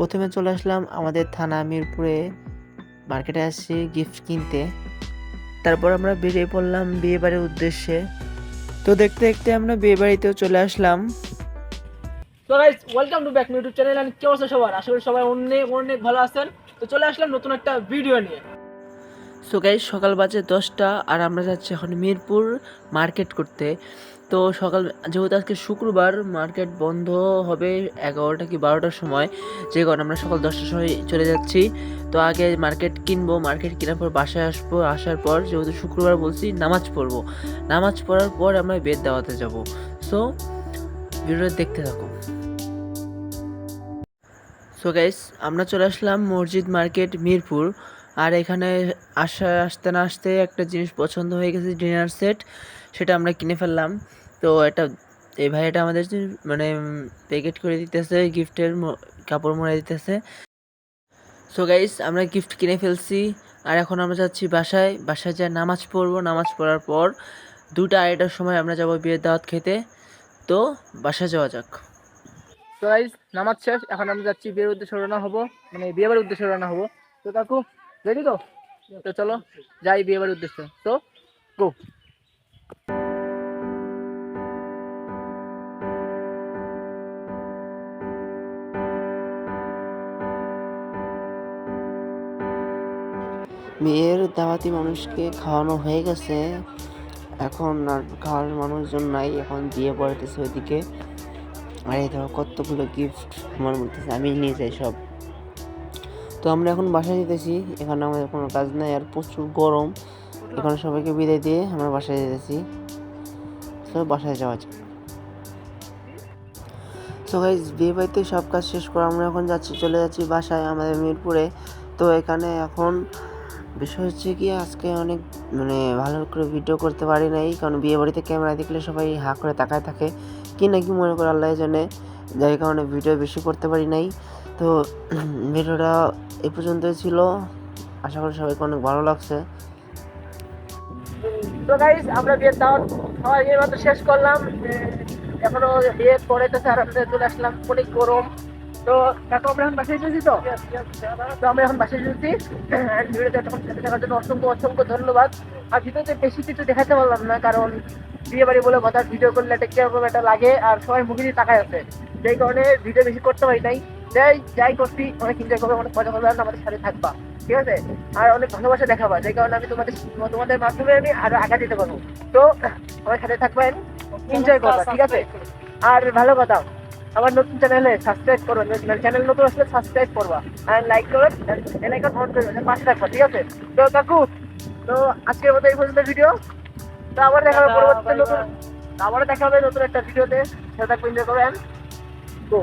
প্রথমে চলে আসলাম আমাদের থানা মিরপুরে। মার্কেটে আসছি গিফট কিনতে। তারপর আমরা বেরিয়ে পড়লাম বিয়ে বাড়ির উদ্দেশ্যে। তো দেখতে দেখতে আমরা বিয়ে বাড়িতেও চলে আসলাম। তো guys welcome to back YouTube channel and কি অবস্থা সবার? আশা করি সবাই অনেক অনেক ভালো আছেন। তো চলে আসলাম নতুন একটা ভিডিও নিয়ে। সো গাইজ সকাল বাজে দশটা আর আমরা যাচ্ছি এখন মিরপুর মার্কেট করতে। তো সকাল, যেহেতু আজকে শুক্রবার, মার্কেট বন্ধ হবে এগারোটা কি বারোটার সময়, যে কারণে আমরা সকাল দশটার সময় চলে যাচ্ছি। তো আগে মার্কেট কিনবো, মার্কেট কেনার পর বাসায় আসব, আসার পর যেহেতু শুক্রবার বলছি, নামাজ পড়ব। নামাজ পড়ার পর আমরা বেদ দাওয়াতে যাব। সো ভিডিওটা দেখতে থাকো। সো গাইস আমরা চলে আসলাম মসজিদ মার্কেট মিরপুর। আর এখানে আসা, আসতে না আসতে একটা জিনিস পছন্দ হয়ে গেছে ডিনার সেট সেটা আমরা কিনে ফেললাম। তো এটা, এই ভাইটা আমাদের মানে প্যাকেট করে দিতেছে, গিফটের কাপড় মোড়া দিতেছে। সো গাইস আমরা গিফট কিনে ফেলছি, আর এখন আমরা যাচ্ছি বাসায়। বাসায় যা নামাজ পড়ব। নামাজ পড়ার পর দুটা আড়াইটার সময় আমরা যাব বিয়ের দাওয়াত খেতে। তো বাসায় যাওয়া যাক। তো গাইস নামাজ শেষ। এখন আমরা যাচ্ছি বিয়ের উদ্দেশ্যে রওনা হব। মানে বিয়ে উদ্দেশ্যে রওনা হব। তো কাকু রেডি তো? তো চলো, যাই বিয়ে বাড়ির উদ্দেশ্যে। তো গো বিয়ের দাওয়াতি মানুষকে খাওয়ানো হয়ে গেছে। এখন আর খাওয়ার মানুষজন নাই, এখন বিয়ে পড়াতেছে ওইদিকে। আর এই ধরো কতগুলো গিফট আমার বলতেছে আমি নিয়ে যাই সব। তো আমরা এখন বাসায় যেতেছি, এখানে আমাদের কোনো কাজ নাই আর প্রচুর গরম। এখানে সবাইকে বিদায় দিয়ে আমরা বাসায় যেতেছি। তো বাসায় যাওয়া যাক। সো গাইজ বিয়ে বাড়িতে সব কাজ শেষ করে আমরা এখন যাচ্ছি, চলে যাচ্ছি বাসায় আমাদের মিরপুরে। তো এখানে এখন বিষয় হচ্ছে কি, আজকে অনেক মানে ভালো করে ভিডিও করতে পারি নাই, কারণ বিয়ে বাড়িতে ক্যামেরা দেখলে সবাই হা করে তাকায় থাকে। কি না কি মনে করে আল্লাহ জানে। যার কারণে ভিডিও বেশি করতে পারি নাই। তো ভিডিওটা এ পর্যন্তই ছিল। আশা করি সবাইকে অনেক ভালো লাগছে। তো গাইস আমরা বিয়ের দাওয়াত খাওয়া এই মাত্র শেষ করলাম। এখনও বিয়ে পড়াইতেছে আর আমরা চলে আসলাম অনেক গরম। তো কাকু আমরা এখন বাসায় যেতেছি তো? তো আমরা এখন বাসায় আর ভিডিওতে এতক্ষণ সাথে থাকার জন্য অসংখ্য অসংখ্য ধন্যবাদ। আর ভিডিওতে বেশি কিছু দেখাতে পারলাম না কারণ বিয়ে বাড়ি বলে কথা ভিডিও করলে একটা কীরকম একটা লাগে আর সবাই মুখে দিয়ে তাকায় আছে। যেই কারণে ভিডিও বেশি করতে পারি নাই। যাই যাই করছি অনেক এনজয় করবে অনেক মজা করবে আর আমাদের সাথে থাকবা। ঠিক আছে? আর অনেক ভালোবাসা দেখাবা যেই কারণে আমি তোমাদের তোমাদের মাধ্যমে আমি আরও আগা দিতে পারব। তো আমার সাথে থাকবেন এনজয় করবা ঠিক আছে? আর ভালো কথা আমার নতুন চ্যানেলে সাবস্ক্রাইব করো চ্যানেল নতুন আসলে সাবস্ক্রাইব করবা। আর লাইক করো বেল আইকন অন করবে পাশে থাকবা ঠিক আছে? তো কাকু তো আজকের মতো এই পর্যন্ত ভিডিও তো আবার দেখা হবে পরবর্তীতে নতুন আবারও দেখা হবে নতুন একটা ভিডিওতে সেটা থাকবে এনজয় করবেন। গো